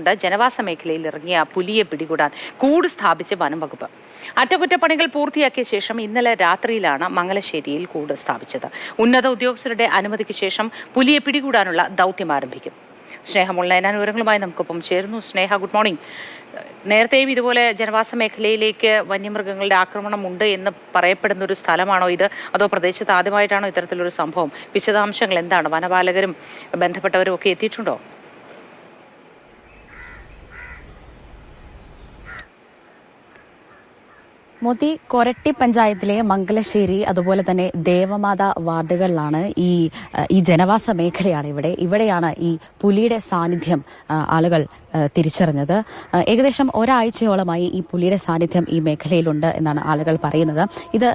ഉണ്ട്. ജനവാസ മേഖലയിൽ ഇറങ്ങിയ പുലിയെ പിടികൂടാൻ കൂട് സ്ഥാപിച്ച് വനം വകുപ്പ്. അറ്റകുറ്റപ്പണികൾ പൂർത്തിയാക്കിയ ശേഷം ഇന്നലെ രാത്രിയിലാണ് മംഗലശ്ശേരിയിൽ കൂട് സ്ഥാപിച്ചത്. ഉന്നത ഉദ്യോഗസ്ഥരുടെ അനുമതിക്ക് ശേഷം പുലിയെ പിടികൂടാനുള്ള ദൗത്യം ആരംഭിക്കും. സ്നേഹമുള്ള വിവരങ്ങളുമായി നമുക്കൊപ്പം ചേരുന്നു. Sneha good morning. നേരത്തെയും ഇതുപോലെ ജനവാസ മേഖലയിലേക്ക് വന്യമൃഗങ്ങളുടെ ആക്രമണം ഉണ്ട് എന്ന് പറയപ്പെടുന്ന ഒരു സ്ഥലമാണോ ഇത്? അതോ പ്രദേശത്ത് ആദ്യമായിട്ടാണോ ഇത്തരത്തിലൊരു സംഭവം? വിശദാംശങ്ങൾ എന്താണ്? വനപാലകരും ബന്ധപ്പെട്ടവരും ഒക്കെ എത്തിയിട്ടുണ്ടോ? മോത്തി കൊരട്ടി പഞ്ചായത്തിലെ മംഗലശ്ശേരി അതുപോലെ തന്നെ ദേവമാത വാർഡുകളിലാണ് ഈ ഈ ജനവാസ മേഖലയാണ് ഇവിടെ. ഇവിടെയാണ് ഈ പുലിയുടെ സാന്നിധ്യം ആളുകൾ തിരിച്ചറിഞ്ഞത്. ഏകദേശം ഒരാഴ്ചയോളമായി ഈ പുലിയുടെ സാന്നിധ്യം ഈ മേഖലയിലുണ്ട് എന്നാണ് ആളുകൾ പറയുന്നത്. ഇത്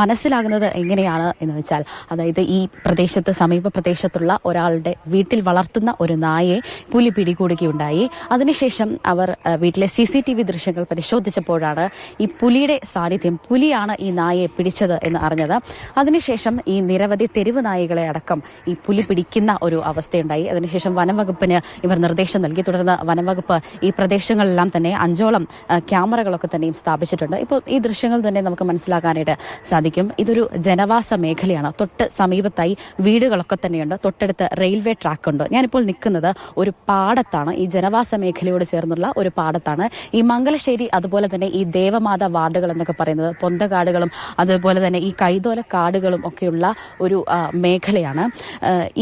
മനസ്സിലാകുന്നത് എങ്ങനെയാണ് എന്ന് വെച്ചാൽ അതായത് ഈ പ്രദേശത്ത് സമീപ പ്രദേശത്തുള്ള ഒരാളുടെ വീട്ടിൽ വളർത്തുന്ന ഒരു നായയെ പുലി പിടികൂടുകയുണ്ടായി. അതിനുശേഷം അവർ വീട്ടിലെ സി സി ടി വി ദൃശ്യങ്ങൾ പരിശോധിച്ചപ്പോഴാണ് ഈ പുലിയുടെ സാന്നിധ്യം പുലിയാണ് ഈ നായയെ പിടിച്ചത് എന്ന് അറിഞ്ഞത്. അതിനുശേഷം ഈ നിരവധി തെരുവ് നായകളെ അടക്കം ഈ പുലി പിടിക്കുന്ന ഒരു അവസ്ഥയുണ്ടായി. അതിനുശേഷം വനംവകുപ്പിന് ഇവർ നിർദ്ദേശം നൽകി. തുടർന്ന് വനംവകുപ്പ് ഈ പ്രദേശങ്ങളിലെല്ലാം തന്നെ അഞ്ചോളം ക്യാമറകളൊക്കെ തന്നെയും സ്ഥാപിച്ചിട്ടുണ്ട്. ഇപ്പോൾ ഈ ദൃശ്യങ്ങൾ തന്നെ നമുക്ക് മനസ്സിലാക്കാനായിട്ട് സാധിക്കും. ഇതൊരു ജനവാസ മേഖലയാണ്. തൊട്ട് സമീപത്തായി വീടുകളൊക്കെ തന്നെയുണ്ട്. തൊട്ടടുത്ത് റെയിൽവേ ട്രാക്ക് ഉണ്ട് ഞാനിപ്പോൾ നിൽക്കുന്നത് ഒരു പാടത്താണ്. ഈ ജനവാസ മേഖലയോട് ചേർന്നുള്ള ഒരു പാടത്താണ്. ഈ മംഗലശ്ശേരി അതുപോലെ തന്നെ ഈ ദേവമാത വാർഡുകൾ എന്നൊക്കെ പറയുന്നത് പൊന്തകാടുകളും അതുപോലെ തന്നെ ഈ കൈതോല കാടുകളും ഒക്കെയുള്ള ഒരു മേഖലയാണ്.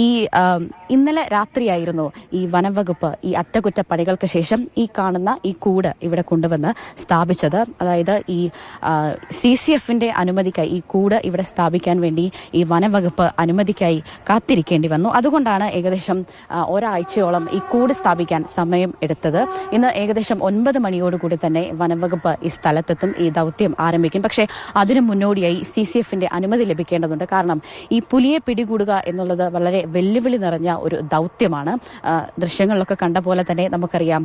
ഈ ഇന്നലെ രാത്രിയായിരുന്നു ഈ വനംവകുപ്പ് ഈ ഈ അറ്റകുറ്റപ്പണികൾക്ക് ശേഷം ഈ കാണുന്ന ഈ കൂട് ഇവിടെ കൊണ്ടുവന്ന് സ്ഥാപിച്ചത്. അതായത് ഈ സി സി എഫിന്റെ അനുമതിക്കായി ഈ കൂട് ഇവിടെ സ്ഥാപിക്കാൻ വേണ്ടി ഈ വനംവകുപ്പ് അനുമതിക്കായി കാത്തിരിക്കേണ്ടി വന്നു. അതുകൊണ്ടാണ് ഏകദേശം ഒരാഴ്ചയോളം ഈ കൂട് സ്ഥാപിക്കാൻ സമയം എടുത്തത്. ഇന്ന് ഏകദേശം ഒൻപത് മണിയോടുകൂടി തന്നെ വനംവകുപ്പ് ഈ സ്ഥലത്തെത്തും ഈ ദൗത്യം ആരംഭിക്കും. പക്ഷേ അതിനു മുന്നോടിയായി സി സി എഫിന്റെ അനുമതി ലഭിക്കേണ്ടതുണ്ട്. കാരണം ഈ പുലിയെ പിടികൂടുക എന്നുള്ളത് വളരെ വെല്ലുവിളി നിറഞ്ഞ ഒരു ദൗത്യമാണ്. ദൃശ്യങ്ങളിലൊക്കെ കണ്ട പോലെ തന്നെ നമുക്കറിയാം.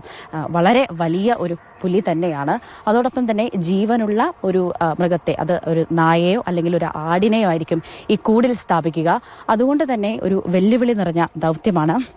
വളരെ വലിയ ഒരു പുലി തന്നെയാണ്. അതോടൊപ്പം തന്നെ ജീവനുള്ള ഒരു മൃഗത്തെ അത് ഒരു നായയോ അല്ലെങ്കിൽ ഒരു ആടിനെയോ ആയിരിക്കും ഈ കൂടിൽ സ്ഥാപിക്കുക. അതുകൊണ്ട് തന്നെ ഒരു വെല്ലുവിളി നിറഞ്ഞ ദൗത്യമാണ്.